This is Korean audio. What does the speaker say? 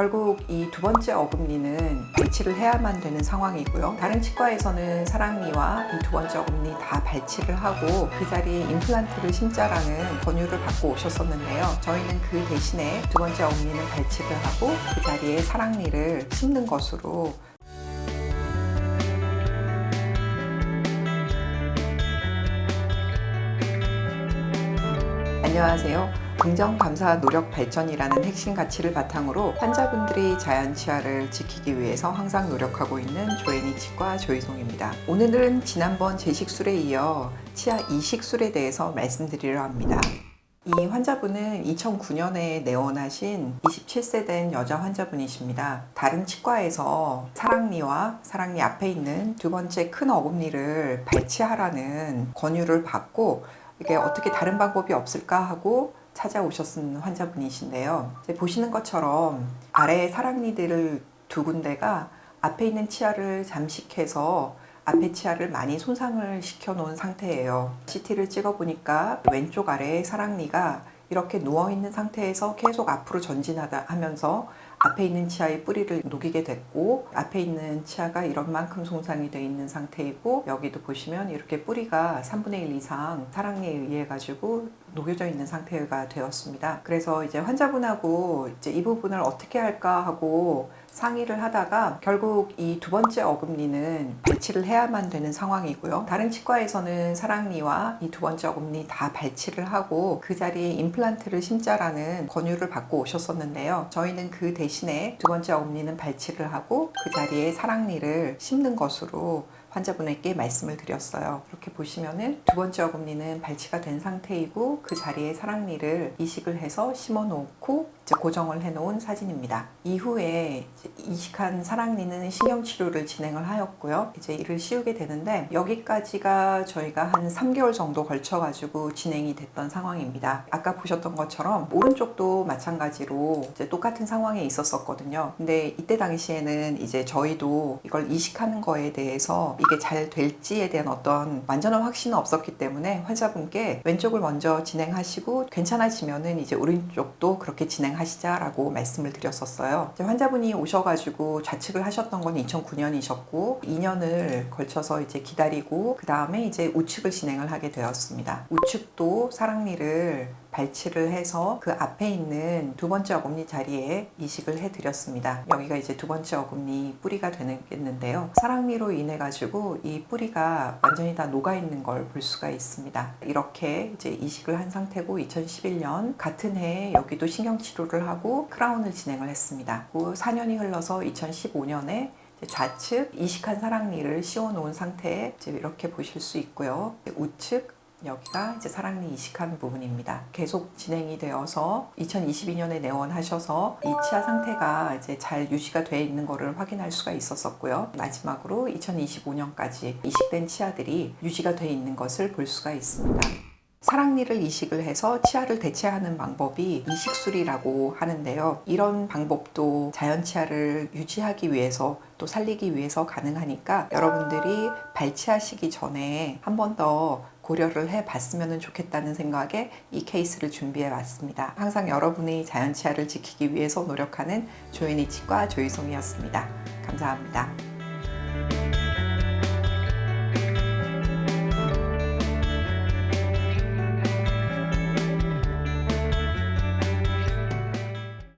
결국 이 두 번째 어금니는 발치를 해야만 되는 상황이고요. 다른 치과에서는 사랑니와 이 두 번째 어금니 다 발치를 하고 그 자리에 임플란트를 심자라는 권유를 받고 오셨었는데요. 저희는 그 대신에 두 번째 어금니는 발치를 하고 그 자리에 사랑니를 심는 것으로 안녕하세요. 긍정, 감사, 노력, 발전이라는 핵심 가치를 바탕으로 환자분들이 자연 치아를 지키기 위해서 항상 노력하고 있는 조애니 치과 조희송입니다. 오늘은 지난번 제식술에 이어 치아 이식술에 대해서 말씀드리려 합니다. 이 환자분은 2009년에 내원하신 27세 된 여자 환자분이십니다. 다른 치과에서 사랑니와 사랑니 앞에 있는 두 번째 큰 어금니를 발치하라는 권유를 받고 이게 어떻게 다른 방법이 없을까 하고 찾아오셨은 환자분이신데요. 보시는 것처럼 아래 사랑니들을 두 군데가 앞에 있는 치아를 잠식해서 앞에 치아를 많이 손상을 시켜 놓은 상태예요. CT를 찍어 보니까 왼쪽 아래의 사랑니가 이렇게 누워 있는 상태에서 계속 앞으로 전진하다 하면서 앞에 있는 치아의 뿌리를 녹이게 됐고 앞에 있는 치아가 이런 만큼 손상이 되어 있는 상태이고 여기도 보시면 이렇게 뿌리가 3분의 1 이상 사랑니에 의해 가지고 녹여져 있는 상태가 되었습니다. 그래서 이제 환자분하고 이제 이 부분을 어떻게 할까 하고 상의를 하다가 결국 이 두 번째 어금니는 발치를 해야만 되는 상황이고요. 다른 치과에서는 사랑니와 이 두 번째 어금니 다 발치를 하고 그 자리에 임플란트를 심자라는 권유를 받고 오셨었는데요. 저희는 그 대신에 두 번째 어금니는 발치를 하고 그 자리에 사랑니를 심는 것으로 환자분에게 말씀을 드렸어요. 이렇게 보시면은 두 번째 어금니는 발치가 된 상태이고 그 자리에 사랑니를 이식을 해서 심어 놓고 고정을 해 놓은 사진입니다. 이후에 이식한 사랑니는 신경 치료를 진행을 하였고요. 이제 이를 씌우게 되는데 여기까지가 저희가 한 3개월 정도 걸쳐 가지고 진행이 됐던 상황입니다. 아까 보셨던 것처럼 오른쪽도 마찬가지로 이제 똑같은 상황에 있었었거든요. 근데 이때 당시에는 이제 저희도 이걸 이식하는 거에 대해서 이게 잘 될지에 대한 어떤 완전한 확신은 없었기 때문에 환자분께 왼쪽을 먼저 진행하시고 괜찮아지면은 이제 오른쪽도 그렇게 진행하시자라고 말씀을 드렸었어요. 환자분이 오셔가지고 좌측을 하셨던 건 2009년이셨고 2년을 걸쳐서 이제 기다리고 그 다음에 이제 우측을 진행을 하게 되었습니다. 우측도 사랑니를 발치를 해서 그 앞에 있는 두 번째 어금니 자리에 이식을 해드렸습니다. 여기가 이제 두 번째 어금니 뿌리가 되겠는데요. 사랑니로 인해 가지고 이 뿌리가 완전히 다 녹아 있는 걸 볼 수가 있습니다. 이렇게 이제 이식을 한 상태고 2011년 같은 해에 여기도 신경 치료를 하고 크라운을 진행을 했습니다. 그 4년이 흘러서 2015년에 좌측 이식한 사랑니를 씌워 놓은 상태에 이렇게 보실 수 있고요. 우측 여기가 이제 사랑니 이식한 부분입니다. 계속 진행이 되어서 2022년에 내원하셔서 이 치아 상태가 이제 잘 유지가 되어 있는 것을 확인할 수가 있었었고요. 마지막으로 2025년까지 이식된 치아들이 유지가 되어 있는 것을 볼 수가 있습니다. 사랑니를 이식을 해서 치아를 대체하는 방법이 이식술이라고 하는데요. 이런 방법도 자연 치아를 유지하기 위해서 또 살리기 위해서 가능하니까 여러분들이 발치하시기 전에 한 번 더 고려를 해 봤으면 좋겠다는 생각에 이 케이스를 준비해 왔습니다. 항상 여러분의 자연 치아를 지키기 위해서 노력하는 조인이 치과 조희송이었습니다. 감사합니다.